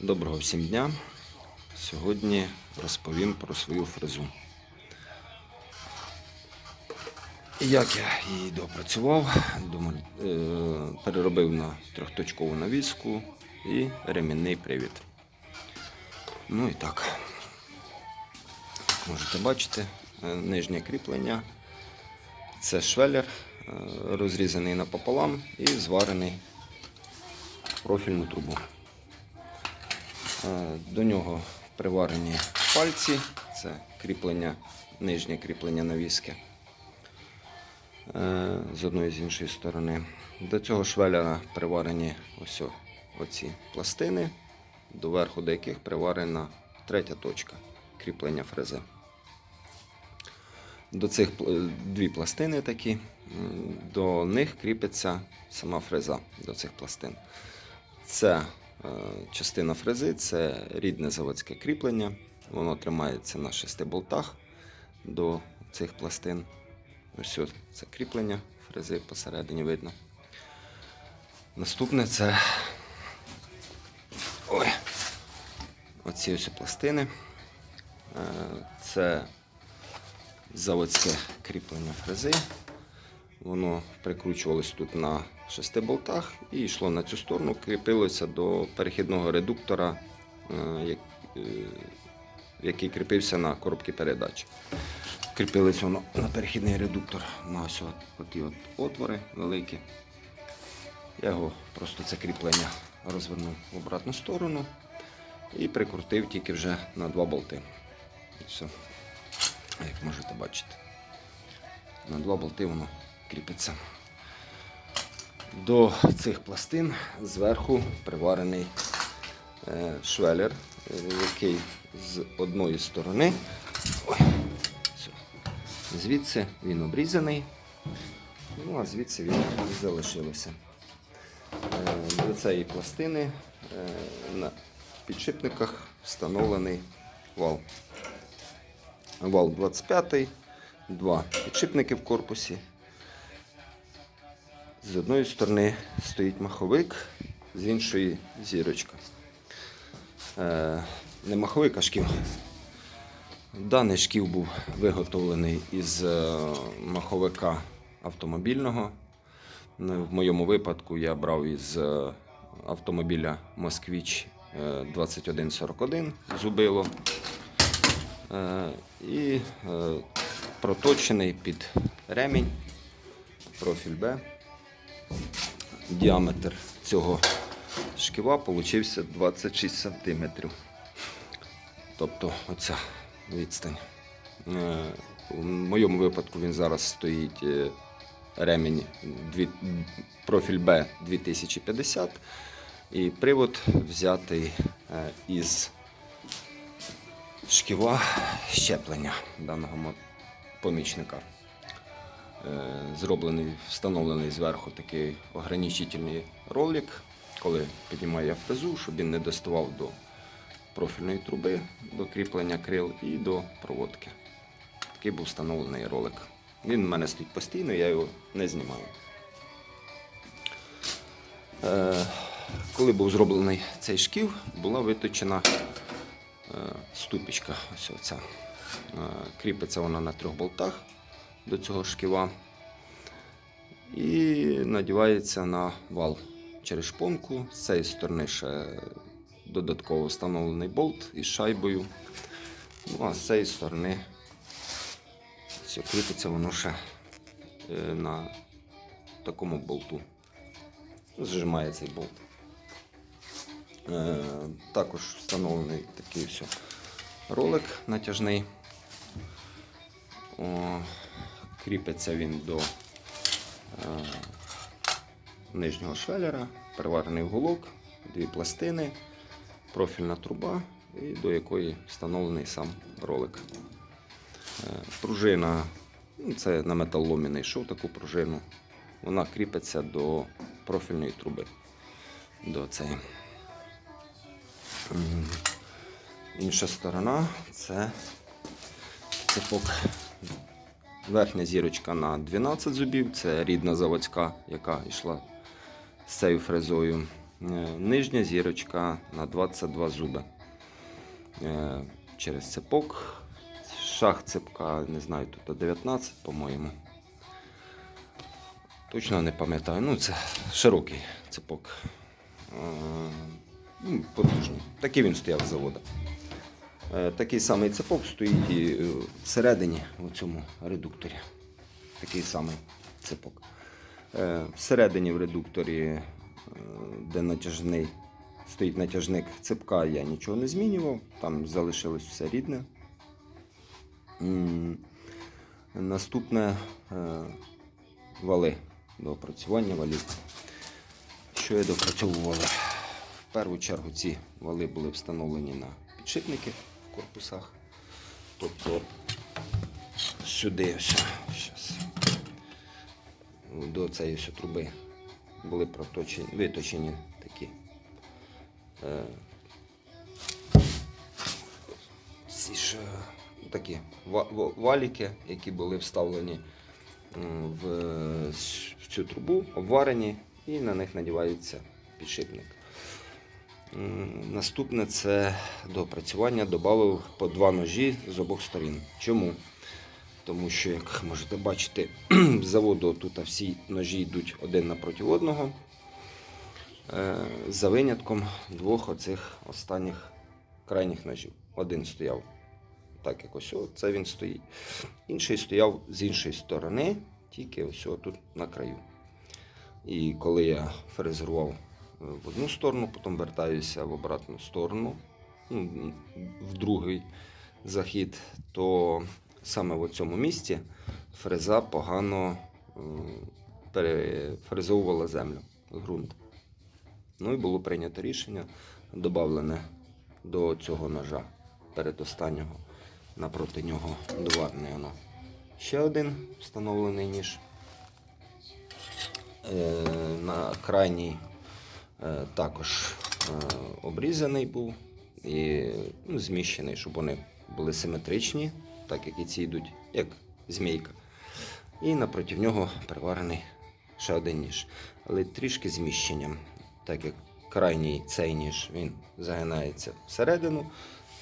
Доброго всім дня. Сьогодні розповім про свою фрезу. Як я її допрацював, е, переробив на трьохточкову навіску і ремінний привід. Ну і так. Можете бачити, е, нижнє кріплення. Це швеллер, е, розрізаний напополам і зварений в профільну трубу. Е, До нього приварені пальці, це кріплення, нижнє кріплення навіски е, з одної з іншої сторони. До цього швеляра приварені ось оці пластини, до верху до яких приварена третя точка кріплення фрези. До цих дві пластини такі, до них кріпиться сама фреза до цих пластин. Це частина фрези, це рідне заводське кріплення. Воно тримається на шести болтах до цих пластин. Ось ось це кріплення фрези посередині видно. Наступне це ой, оці ось пластини. Е, Це заводське кріплення фрези. Воно прикручувалось тут на шести болтах і йшло на цю сторону, кріпилося до перехідного редуктора, е, е, який кріпився на коробки передач. Кріпилось воно на перехідний редуктор на ось от, оті от отвори великі. Я його просто це кріплення розвернув в обратну сторону і прикрутив тільки вже на два болти. І все. Як можете бачити. На два болти воно кріпиться. До цих пластин зверху приварений е, швелер, який з одної сторони. Звідси він обрізаний, ну а звідси він і залишилося. Е, До цієї пластини е, на підшипниках встановлений вал. Вал 25, два підшипники в корпусі. З одної сторони стоїть маховик, з іншої зірочка. Е, не маховик, а шків. Даний шків був виготовлений із е, маховика автомобільного. Ну, В моєму випадку я брав із е, автомобіля Москвіч е, 2141 зубило. Е, І е, проточений під ремінь, профіль Б. Діаметр цього шківа получився 26 см. Тобто оця відстань. Е, У моєму випадку він зараз стоїть е, ремінь профіль Б 2050 і привод взятий е, із шківа щеплення даного помічника. Е, Зроблений, встановлений зверху такий ограничительний ролик, коли піднімаю я фрезу, щоб він не доставав до профільної труби, до кріплення крил і до проводки. Такий був встановлений ролик. Він в мене стоїть постійно, я його не знімаю. Е, Коли був зроблений цей шків, була виточена е, ступічка. Ось оця. Кріпиться вона на трьох болтах до цього шківа і надівається на вал через шпонку. З цієї сторони ще додатково встановлений болт із шайбою. Ну а з цієї сторони все, кріпиться воно ще е, на такому болту. Зжимає цей болт. Е, також встановлений такий ось ролик натяжний. О, кріпиться він до е, нижнього швелера, приварений уголок, дві пластини, профільна труба, і до якої встановлений сам ролик. Е, пружина, ну, це на металоломі знайшов таку пружину. Вона кріпиться до профільної труби. До цієї. Інша сторона це цепок. Верхня зірочка на 12 зубів, це рідна заводська, яка йшла з цією фрезою. нижня зірочка на 22 зуби. Е, через цепок. Шах цепка, не знаю, тут 19, по-моєму. Точно не пам'ятаю. Ну, це широкий цепок. Е, ну, Потужний. Такий він стояв з заводу. Е, Такий самий цепок стоїть і е, всередині у цьому редукторі. Такий самий цепок. Е, Всередині в редукторі, де натяжний, стоїть натяжник цепка, я нічого не змінював. Там залишилось все рідне. Наступне вали до опрацювання валів. Що я допрацьовував? В першу чергу ці вали були встановлені на підшипники в корпусах. Тобто сюди ось, щас, до цієї ось труби були проточені, виточені такі е, ці ж е, такі ва- ва- валіки, які були вставлені в, е, в цю трубу, обварені, і на них надівається підшипник. Наступне це до опрацювання додав по два ножі з обох сторін. Чому? Тому що, як можете бачити, з заводу тут всі ножі йдуть один напроти одного. Е, За винятком двох оцих останніх крайніх ножів. Один стояв так, як ось це він стоїть. Інший стояв з іншої сторони, тільки ось тут на краю. І коли я фрезерував в одну сторону, потім вертаюся в обратну сторону, ну, в другий захід, то саме в цьому місці фреза погано е, перефрезовувала землю, ґрунт. Ну і було прийнято рішення, додавлене до цього ножа передостаннього напроти нього доварне. Ще один встановлений ніж. Е, на крайній також е, обрізаний був і ну, зміщений, щоб вони були симетричні, так як і ці йдуть, як змійка. І напроти нього приварений ще один ніж, але трішки зміщенням, так як крайній цей ніж він загинається всередину,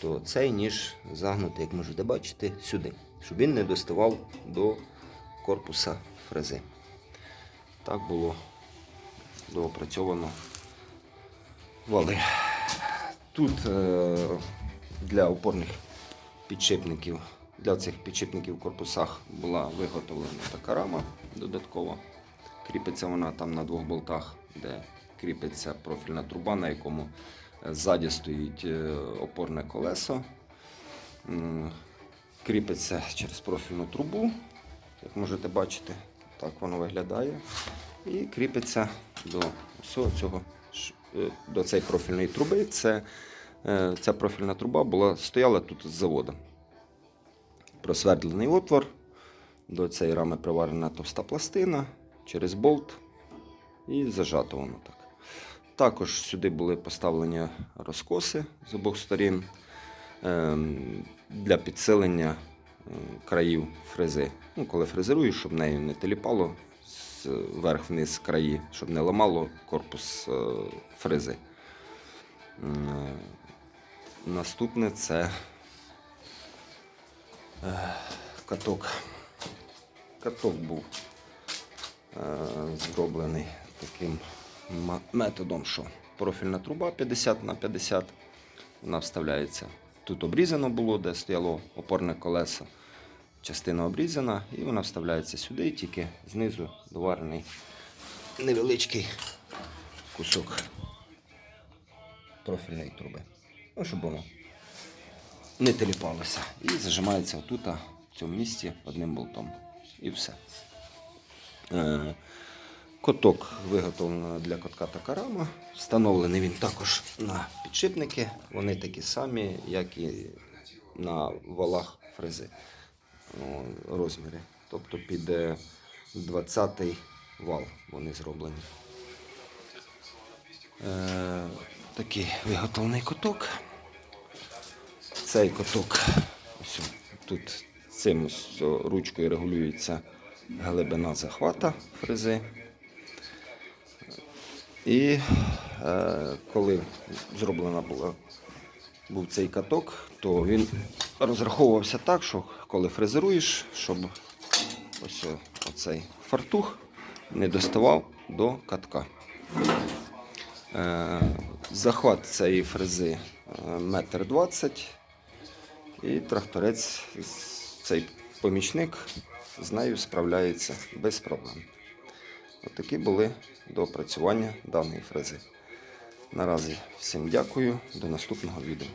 то цей ніж загнутий, як можете бачити, сюди, щоб він не доставав до корпуса фрези. Так було доопрацьовано вали. Тут е, для опорних підшипників, для цих підшипників в корпусах була виготовлена така рама додаткова. Кріпиться вона там на двох болтах, де кріпиться профільна труба, на якому ззаді стоїть е, опорне колесо. Кріпиться через профільну трубу, як можете бачити, так воно виглядає. І кріпиться до всього цього до цієї профільної труби. Це, е, ця профільна труба була, стояла тут з заводу. Просвердлений отвор, до цієї рами приварена товста пластина через болт і зажато воно так. Також сюди були поставлені розкоси з обох сторін ем, для підсилення е, країв фрези. Ну, коли фрезеруєш, щоб нею не теліпало вверх-вниз краї, щоб не ламало корпус е, фрези. М, е, Наступне це е, каток. Каток був зроблений таким методом, що профільна труба 50 на 50 вона вставляється. Тут обрізано було, де стояло опорне колесо. Частина обрізана, і вона вставляється сюди, тільки знизу доварений невеличкий кусок профільної труби. Ну, щоб воно не теліпалося. І зажимається отут, в цьому місці одним болтом. І все. Е, Коток виготовлено для котка така рама. Встановлений він також на підшипники. Вони такі самі, як і на валах фрези о, розміри. Тобто під 20-й вал вони зроблені. Е, такий виготовлений коток. Цей коток ось тут цим ручкою регулюється глибина захвата фрези. І е, коли зроблена була був цей каток, то він розраховувався так, що коли фрезеруєш, щоб ось оцей фартух не доставав до катка. Е, Захват цієї фрези е, метр двадцять, і тракторець, цей помічник з нею справляється без проблем. Отакі були доопрацювання даної фрези. Наразі всім дякую, до наступного відео.